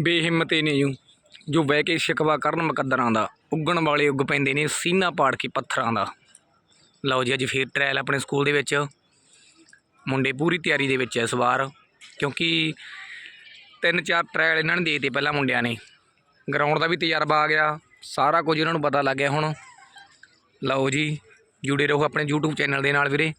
ਬੇਹਿੰਮਤੇ ਨੇ ਜੂ। ਜੋ ਬਹਿ ਕੇ ਸ਼ਿਕਵਾ ਕਰਨ ਮੁਕੱਦਰਾਂ ਦਾ, ਉੱਗਣ ਵਾਲੇ ਉੱਗ ਪੈਂਦੇ ਨੇ ਸੀਨਾ ਪਾੜ ਕੇ ਪੱਥਰਾਂ ਦਾ। ਲਓ ਜੀ, ਅੱਜ ਫੇਰ ਟ੍ਰਾਇਲ ਆਪਣੇ ਸਕੂਲ ਦੇ ਵਿੱਚ। ਮੁੰਡੇ ਪੂਰੀ ਤਿਆਰੀ ਦੇ ਵਿੱਚ ਐ ਇਸ ਵਾਰ, ਕਿਉਂਕਿ ਤਿੰਨ ਚਾਰ ਟ੍ਰਾਇਲ ਇਹਨਾਂ ਨੇ ਦੇ ਦਿੱਤੇ ਪਹਿਲਾਂ ਮੁੰਡਿਆਂ ਨੇ। ਗਰਾਊਂਡ ਦਾ ਵੀ ਤਜਰਬਾ ਆ ਗਿਆ, ਸਾਰਾ ਕੁਝ ਇਹਨਾਂ ਨੂੰ ਪਤਾ ਲੱਗ ਗਿਆ ਹੁਣ। ਲਓ ਜੀ, ਜੁੜੇ ਰਹੋ ਆਪਣੇ YouTube ਚੈਨਲ ਦੇ ਨਾਲ ਵੀਰੇ।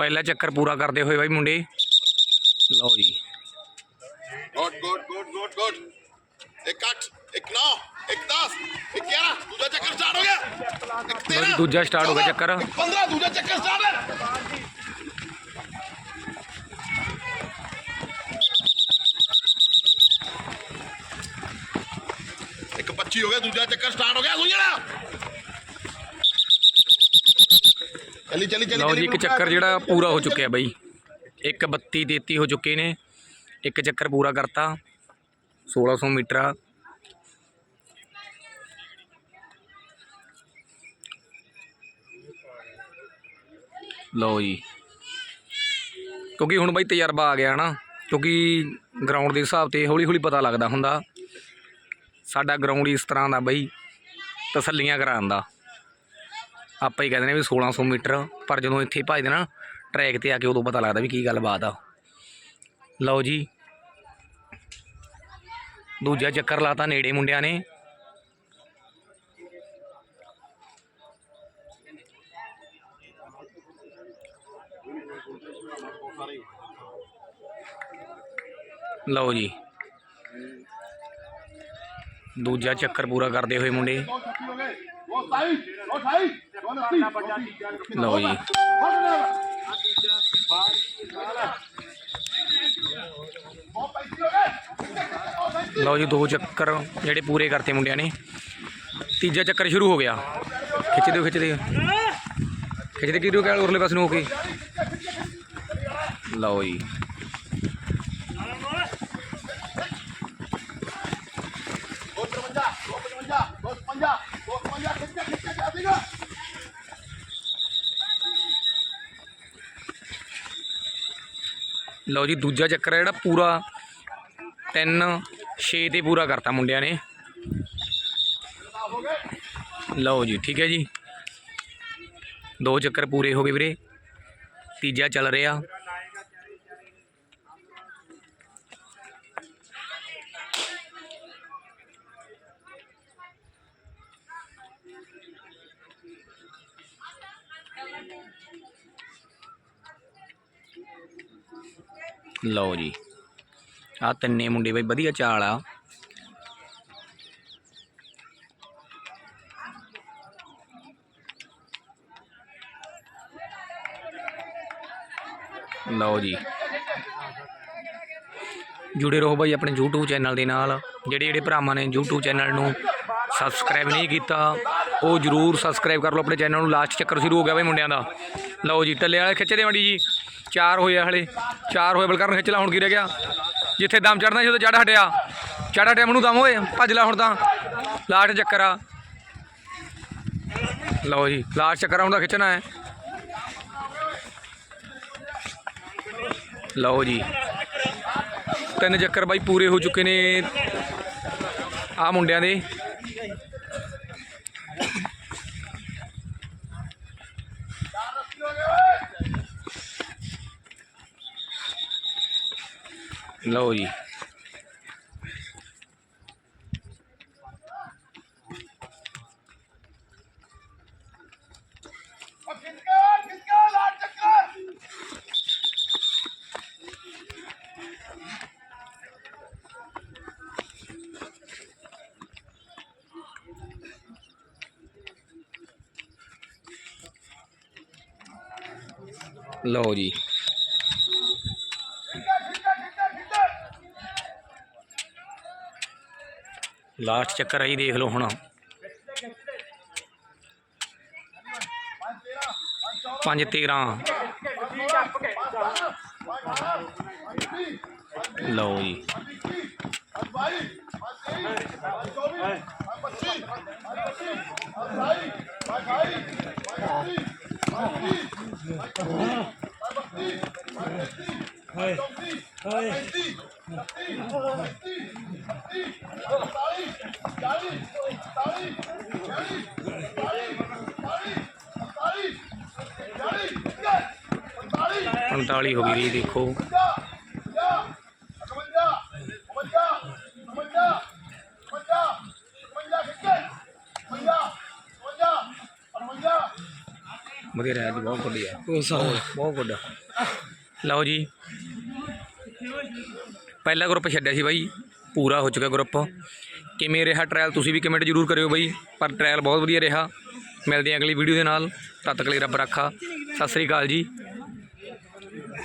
पहला चक्कर पूरा करते हुए भाई मुंडे लो जी गुड एक आठ स्टार्ट हो गया चक्कर पंद्रह हो गया दूसरा चक्कर स्टार्ट हो गया ਲਓ ਜੀ ਇੱਕ ਚੱਕਰ ਜਿਹੜਾ ਪੂਰਾ ਹੋ ਚੁੱਕਿਆ ਬਾਈ। ਇੱਕ 32 33 ਹੋ ਚੁੱਕੇ ਨੇ। ਇੱਕ ਚੱਕਰ ਪੂਰਾ ਕਰਤਾ। 1600 ਮੀਟਰ ਲਓ ਜੀ। ਕਿਉਂਕਿ ਹੁਣ ਬਾਈ ਤਜਰਬਾ ਆ ਗਿਆ ਨਾ ਕਿਉਂਕਿ ਗਰਾਊਂਡ ਦੇ ਹਿਸਾਬ ਤੇ ਹੌਲੀ ਹੌਲੀ ਪਤਾ ਲੱਗਦਾ ਹੁੰਦਾ। ਸਾਡਾ ਗਰਾਊਂਡ ਇਸ ਤਰ੍ਹਾਂ ਦਾ ਬਾਈ ਤਸੱਲੀਆਂ ਕਰਾਉਣ ਦਾ। ਆਪਾਂ ਹੀ ਕਹਿੰਦੇ ਨੇ ਵੀ 1600 ਮੀਟਰ, ਪਰ ਜਦੋਂ ਇੱਥੇ ਭੱਜਦੇ ਨਾ ਟਰੈਕ ਤੇ ਆ ਕੇ ਉਦੋਂ ਪਤਾ ਲੱਗਦਾ ਵੀ ਕੀ ਗੱਲਬਾਤ ਆ। ਲਓ ਜੀ। ਦੂਜਾ ਚੱਕਰ ਲਾਤਾ ਨੇੜੇ ਮੁੰਡਿਆਂ ਨੇ। ਲਓ ਜੀ। ਦੂਜਾ ਚੱਕਰ ਪੂਰਾ ਕਰਦੇ ਹੋਏ ਮੁੰਡੇ। ਲਓ ਜੀ। ਲਓ ਜੀ ਦੋ ਚੱਕਰ ਜਿਹੜੇ ਪੂਰੇ ਕਰਤੇ ਮੁੰਡਿਆਂ ਨੇ। ਤੀਜਾ ਚੱਕਰ ਸ਼ੁਰੂ ਹੋ ਗਿਆ। ਖਿੱਚਦੇ ਹੋ ਖਿੱਚਦੇ ਖਿੱਚਦੇ ਕਿਰੂ ਕਹਿ ਉਰਲੇ ਪਾਸੇ ਨੂੰ ਹੋ ਕੇ? ਲਓ ਜੀ। ਲਓ ਜੀ, ਦੂਜਾ ਚੱਕਰ ਹੈ ਜਿਹੜਾ ਪੂਰਾ। 3 6 ਤੇ ਪੂਰਾ ਕਰਤਾ ਮੁੰਡਿਆਂ ਨੇ। ਲਓ ਜੀ, ਠੀਕ ਹੈ ਜੀ। ਦੋ ਚੱਕਰ ਪੂਰੇ ਹੋ ਗਏ ਵੀਰੇ। ਤੀਜਾ ਚੱਲ ਰਿਹਾ। ਲਓ ਜੀ। ਆ ਤਿੰਨੇ ਮੁੰਡੇ ਬਈ ਵਧੀਆ ਚਾਲ ਆ। ਲਓ ਜੀ। ਜੁੜੇ ਰਹੋ ਬਾਈ ਆਪਣੇ YouTube ਚੈਨਲ ਦੇ ਨਾਲ। ਜਿਹੜੇ ਜਿਹੜੇ ਭਰਾਵਾਂ ਨੇ YouTube ਚੈਨਲ ਨੂੰ ਸਬਸਕ੍ਰਾਈਬ ਨਹੀਂ ਕੀਤਾ ਉਹ ਜਰੂਰ ਸਬਸਕ੍ਰਾਈਬ ਕਰ ਲਓ ਆਪਣੇ ਚੈਨਲ ਨੂੰ। ਲਾਸਟ ਚੱਕਰ ਸ਼ੁਰੂ ਹੋ ਗਿਆ ਬਈ ਮੁੰਡਿਆਂ ਦਾ। ਲਓ ਜੀ ਟੱਲੇ ਵਾਲੇ ਖਿੱਚਦੇ ਮੜੀ ਜੀ। ਚਾਰ ਹੋਏ ਆ ਹਲੇ। ਚਾਰ ਹੋਏ, ਬਲਕਰਨ ਖਿੱਚ ਲਾ, ਹੁਣ ਕੀ ਰਹਿ ਗਿਆ? ਜਿੱਥੇ ਦਮ ਚੜਨਾ ਸੀ ਉਦੋਂ ਚੜ ਹਟਿਆ। ਚੜ ਹਟਿਆ ਮੈਨੂੰ ਦਮ ਹੋਏ, ਭੱਜ ਲੈ ਹੁਣ ਤਾਂ। ਲਾਸਟ ਚੱਕਰ ਆ। ਲਓ ਜੀ ਲਾਸਟ ਚੱਕਰ ਆ, ਹੁਣ ਦਾ ਖਿੱਚਣਾ ਹੈ। ਲਓ ਜੀ। ਤਿੰਨ ਚੱਕਰ ਬਾਈ ਪੂਰੇ ਹੋ ਚੁੱਕੇ ਨੇ ਆ ਮੁੰਡਿਆਂ ਦੇ। ਲਓ ਜੀ। ਲਓ ਜੀ। ਲਾਸਟ ਚੱਕਰ ਆਈ ਦੇਖ ਲਓ ਹੁਣ। ਪੰਜ 13 ਲਓ ਜੀ। ਪੰਤਾਲੀ ਹੋ ਗਈ ਜੀ ਦੇਖੋ। ਵਧੀਆ ਰਿਹਾ ਜੀ ਬਹੁਤ ਵਧੀਆ। ਬਹੁਤ ਗੁੱਡ ਲਓ ਜੀ। ਪਹਿਲਾ ਗਰੁੱਪ ਛੱਡਿਆ ਸੀ ਬਾਈ, ਪੂਰਾ ਹੋ ਚੁੱਕਾ ਗਰੁੱਪ ਕਿਵੇਂ ਰਿਹਾ ਟ੍ਰਾਇਲ ਤੁਸੀਂ ਵੀ ਕਮੈਂਟ ਜ਼ਰੂਰ ਕਰਿਓ ਬਾਈ, ਪਰ ਟ੍ਰਾਇਲ ਬਹੁਤ ਵਧੀਆ ਰਿਹਾ। ਮਿਲਦੇ ਹਾਂ ਅਗਲੀ ਵੀਡੀਓ ਦੇ ਨਾਲ, ਤਦ ਤੱਕ ਲਈ ਰੱਬ ਰੱਖਾ। ਸਤਿ ਸ੍ਰੀ ਅਕਾਲ ਜੀ।